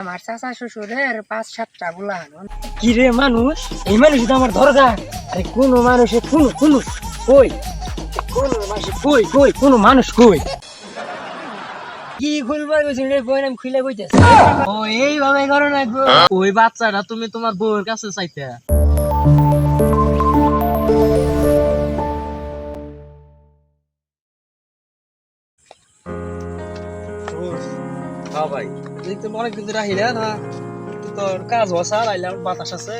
আমার চাচা শ্বশুরের পাঁচ সাতটা কি রে মানুষ? এই মানুষ তো আমার দরকার আরে কোন মানুষে কোন কোন কই? কোন মানুষ কই কই? কোন মানুষ কই? কি খুলবার গেছিল রে বই নাম খুলে কইতেছে। ও এইভাবে করো না ওই বাচ্চাটা তুমি তোমার বউয়ের কাছে চাইতে। ভাই অনেকদিন ধরে আহিলে না তোর কাজ আইলাম বাতাস আছে।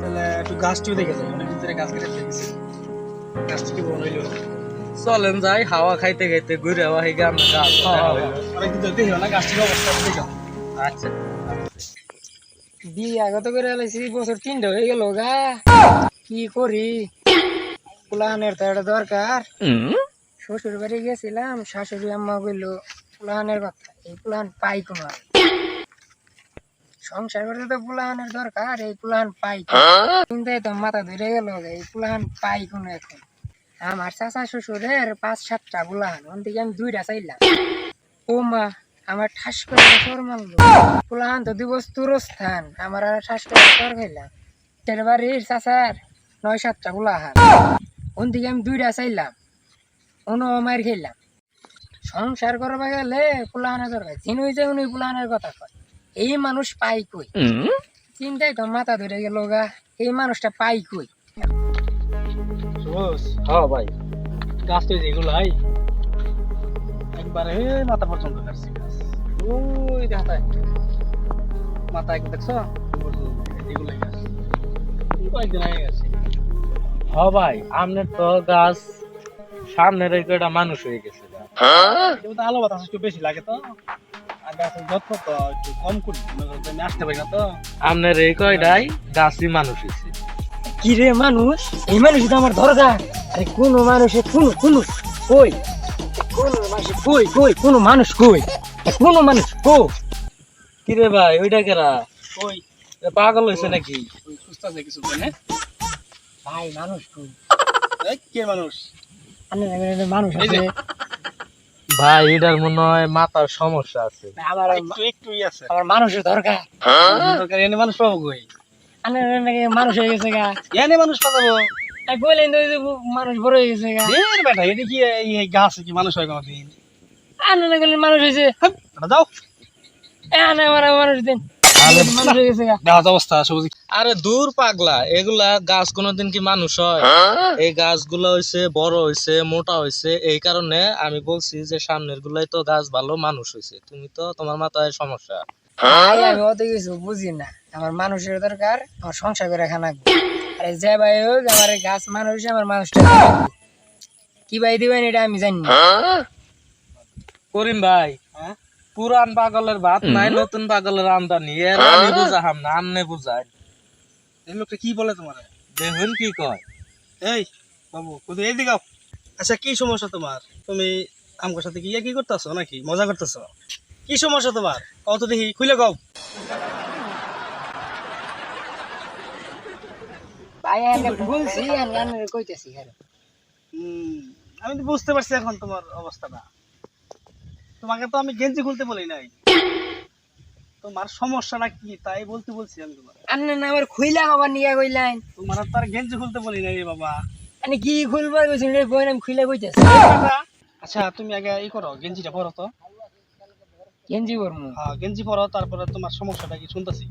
তাহলে একটু গাছটিও দেখে যাই অনেকদিন ধরে গাছ কেটে দেখেছি গাছটি কি বড় হইল। চলেন যাই হাওয়া খাইতে খাইতে ঘুরে হাওয়া হয়ে গিয়ে আমরা গাছ অনেকদিন ধরে দেখি না গাছটির অবস্থা দেখো আচ্ছা। বিয়ে আগত করে এলাইছি বছর তিনটা হয়ে গেল গা। কি করি? পুলানের তো একটা দরকার। শ্বশুর বাড়ি গেছিলাম শাশুড়ি আম্মা কইলো পুলানের কথা, এই পুলান পাই কোনো সংসার করতে তো দরকার, এই পাই তো মাথা ধরে গেল এই পাই কোনো এখন। আমার চাচা শ্বশুরের পাঁচ সাতটা আমি দুইটা চাইলাম। ও মা, আমার ঠাস করে সর তো দিবস তুরস্থান আমার আর ঠাস করে সর খাইলাম বাড়ির চাচার নয় সাতটা পুলাহান ওন আমি দুইটা চাইলাম। অন্য মার খেলাম সংসার করবা গেলে পুলাহানের দরকার যিনি হয়েছে উনি পুলাহানের কথা কয় এই মানুষ পাই কই? চিন্তাই তো মাথা ধরে গেল গা এই মানুষটা পাই কই? হ্যাঁ ভাই গাছ তো যেগুলাই একবারে মাথা পর্যন্ত কাটছি ওই দেখাতায় মাথা দেখছ? গাছ। কয়েকদিন আগে গেছে। হ্যাঁ ভাই আপনার তো গাছ সামনে রেখে এটা মানুষ হয়ে গেছে। আলো বাতাস একটু বেশি লাগে তো। আপনার এই কয়টাই গাছই মানুষ হয়েছে? কি রে মানুষ? এই মানুষ তো আমার দরকার আরে কোন মানুষে কোন কোন কই? কোন মানুষ কই কই? কোন মানুষ কই? কোন মানুষ কো কিরে ভাই ওইটা কেরা? কই? পাগল হয়েছে নাকি? ওই কিছু জানে ভাই মানুষ কই? কে মানুষ? ভাই এটার মনে হয় মাথার সমস্যা আছে। আমার একটু একটু আছে। আমার মানুষের দরকার। দরকার এনে মানুষ পাবো কই? আনে নাকি মানুষ হয়ে গেছে গা। এনে মানুষ পাবো। আমি বললেন তো মানুষ বড় হয়ে গেছে গা। এর বেটা এটা কি এই গাছ কি মানুষ হয় কোনদিন? আনে না গেলে মানুষ হয়েছে। যাও এ আনে আমার মানুষ দিন। মানুষ হয়ে গেছে গা। দেখা অবস্থা আরে দূর পাগলা এগুলা গাছ কোনোদিন কি মানুষ হয়? এই গাছগুলো হইছে বড় হইছে মোটা হইছে এই কারণে আমি বলছি যে সামনের গুলাই তো গাছ ভালো মানুষ হইছে। তুমি তো তোমার মাথায় সমস্যা। ভাই আমি অত কিছু বুঝি না। আমার মানুষের দরকার আমার সংসার করে খানা আরে যে ভাই হোক আমার এই গাছ মানুষ আমার মানুষটা কি? ভাই দিবেন এটা আমি জানি না। করিম ভাই পুরান পাগলের ভাত নাই নতুন পাগলের আমদানি। এর আমি বুঝাহাম না আমনে বুঝাই। এই লোকটা কি বলে তোমার? দেখুন কি কয়। এই বাবু কোথায়? এইদিকে আও। আচ্ছা কি সমস্যা তোমার? তুমি আমার সাথে কি ইয়ে কি করতেছো নাকি? মজা করতেছো? কি সমস্যা তোমার? কত দেখি খুলে গাও ভাই আমি বলছি আমি আপনার কইতেছি আমি তো বুঝতে পারছি এখন তোমার অবস্থাটা। তোমাকে তো আমি গেঞ্জি খুলতে বলি নাই। তোমার সমস্যাটা কি? তাই বলতে বলছি আমি তোমার আপনি না আমার খুইলা বাবা নিয়ে কইলেন তোমার তো আর গেঞ্জি খুলতে বলি নাই রে বাবা। আমি কি খুলবার গেছি রে? বই আমি খুইলা কইতেছি। আচ্ছা তুমি আগে ই করো গেঞ্জিটা পরো তো। গেঞ্জি করব হ্যাঁ গেঞ্জি পরো তারপরে তোমার সমস্যাটা কি শুনতেছি।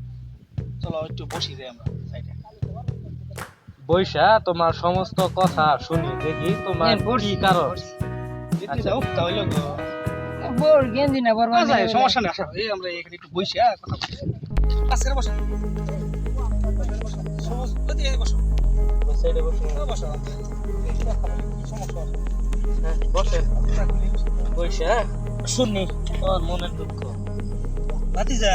চলো একটু বসি যাই আমরা সাইডে বৈশা তোমার সমস্ত কথা শুনি দেখি তোমার হ্যাঁ, কি কারণ। যেতে যাও তাহলে তো বোর গেঞ্জি না বরবা সমস্যা নেই আসো এই আমরা এখানে একটু বসে হ্যাঁ, কথা বলছি। আজকে বসো। সবুজ, ওইদিকে বসো। হ্যাঁ, বসো। সমস্যা আছে? বসে শুনি তোর মনের দুঃখ। ভাতিজা,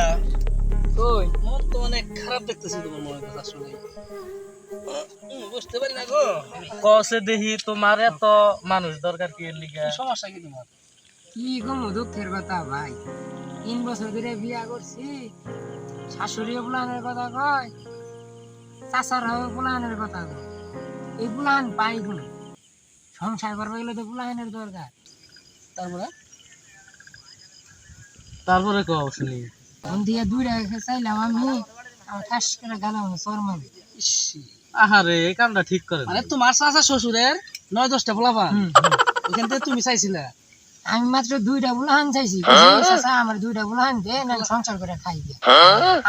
কই? মন তো অনেক খারাপ দেখতেছি তোমার মনের কথা শুনে। বুঝতে পারি না গো। কসে দেখি তোমার এত মানুষ দরকার কি লিগা? কি সমস্যা কি তোমার? কি কম দুঃখের কথা ভাই? তিন বছর ধরে বিয়া করছি। শাশুড়ি প্লানের কথা কয় চাচার হবে প্লানের কথা কয়। এই প্লান পাই কোনো? সংসার করবে গেলে তো প্লানের দরকার। তারপরে? তারপরে কও শুনি। ফোন দিয়ে দুইটা চাইলাম আমি আমার ঠাস করে গেলাম শর্মাবে আহারে এই কামটা ঠিক করে মানে তোমার চাচা শ্বশুরের নয় দশটা এখান থেকে তুমি চাইছিলে? আমি মাত্র দুইটা বুলাহান চাইছি চাচা? আমার দুইটা বুলাহান দে না সংসার করে খাই দিয়ে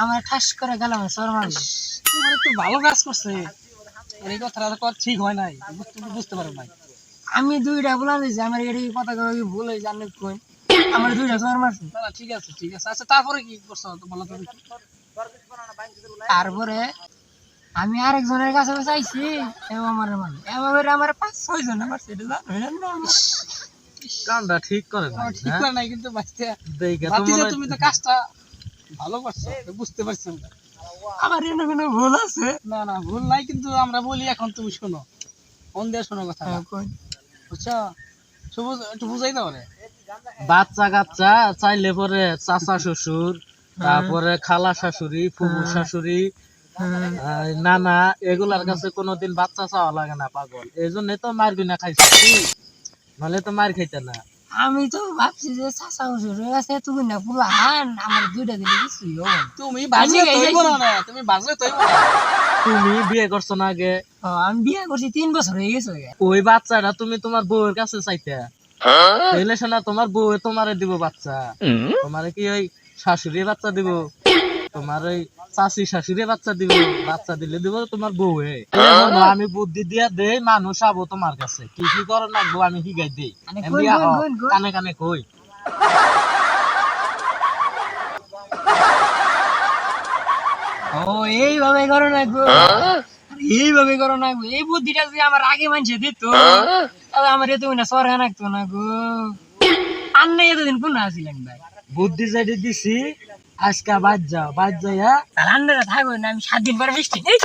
আমার ঠাস করে গেলাম তোমার একটু ভালো কাজ করছে। এই কথাটা তো ঠিক হয় নাই। বুঝতে বুঝতে পারো ভাই আমি দুইটা বুলাহান দিয়েছি আমার এটা কথা কবে কি ভুল হয়েছে জানি কোন আমার দুইটা শর্মা না না, ঠিক আছে ঠিক আছে। আচ্ছা তারপরে কি করছ? তো বলো তুমি তারপরে আমি আরেকজনের কাছে চাইছি এবং আমার মানে। এবার আমার পাঁচ ছয় জন আমার সেটা জানো ঠিক করে না ঠিক করে নাই কিন্তু হয়- তুমি তো কাজটা ভালো করছ বুঝতে পারছি আমরা। আমার এনে কোনো ভুল আছে? না না ভুল নাই কিন্তু আমরা বলি এখন তুমি শোনো। মন দিয়ে শোনো কথা হ্যাঁ, বুঝছ? সবুজ একটু বুঝাই দাও রে বাচ্চা কাচ্চা চাইলে পরে চাচা শ্বশুর তারপরে খালা শাশুড়ি ফুবু শাশুড়ি হ্যাঁ। নানা এগুলার কাছে কোনোদিন বাচ্চা চাওয়া লাগে না পাগল। এই জন্যই তো মার না খাইছি। নাহলে তো মার খাইতে না। আমি তো ভাবছি যে চাচা শ্বশুর আছে তুমি না পুলাহান আমার দুইটা দিলে না। তুমি বাজলে তৈব না তুমি বাজলে তৈব তুমি বিয়ে করছ না আগে। আমি বিয়ে করছি তিন বছর হয়ে গেছে ওই বাচ্চাটা তুমি তোমার বউয়ের কাছে চাইতে। তাইলে শোনা তোমার বউ তোমারে দিব বাচ্চা। তোমারে কি ওই শাশুড়ি বাচ্চা দিব? তোমার ওই চাষি শাশুড়ি বাচ্চা দিব বাচ্চা দিলে দিব তোমার বউয়ে আমি বুদ্ধি দিয়া দেই মানুষ আবো তোমার কাছে। কি কি করো লাগবো আমি শিখাই দেই। মানে এমনি কোন, কোন, কই। ও এইভাবে করো না গো। এইভাবে করো না গো। এই বুদ্ধিটা যদি আমার আগে মানছে দিত তাহলে আমার এত না সরহা নাকতো না গো। আর নাই এতদিন কোন আসিলেন ভাই বুদ্ধি যেটি দিছি আজকে বাদ যাও বাদ যাইয়া তাহলে আন্নারা না আমি সাত দিন পরে বৃষ্টি নেই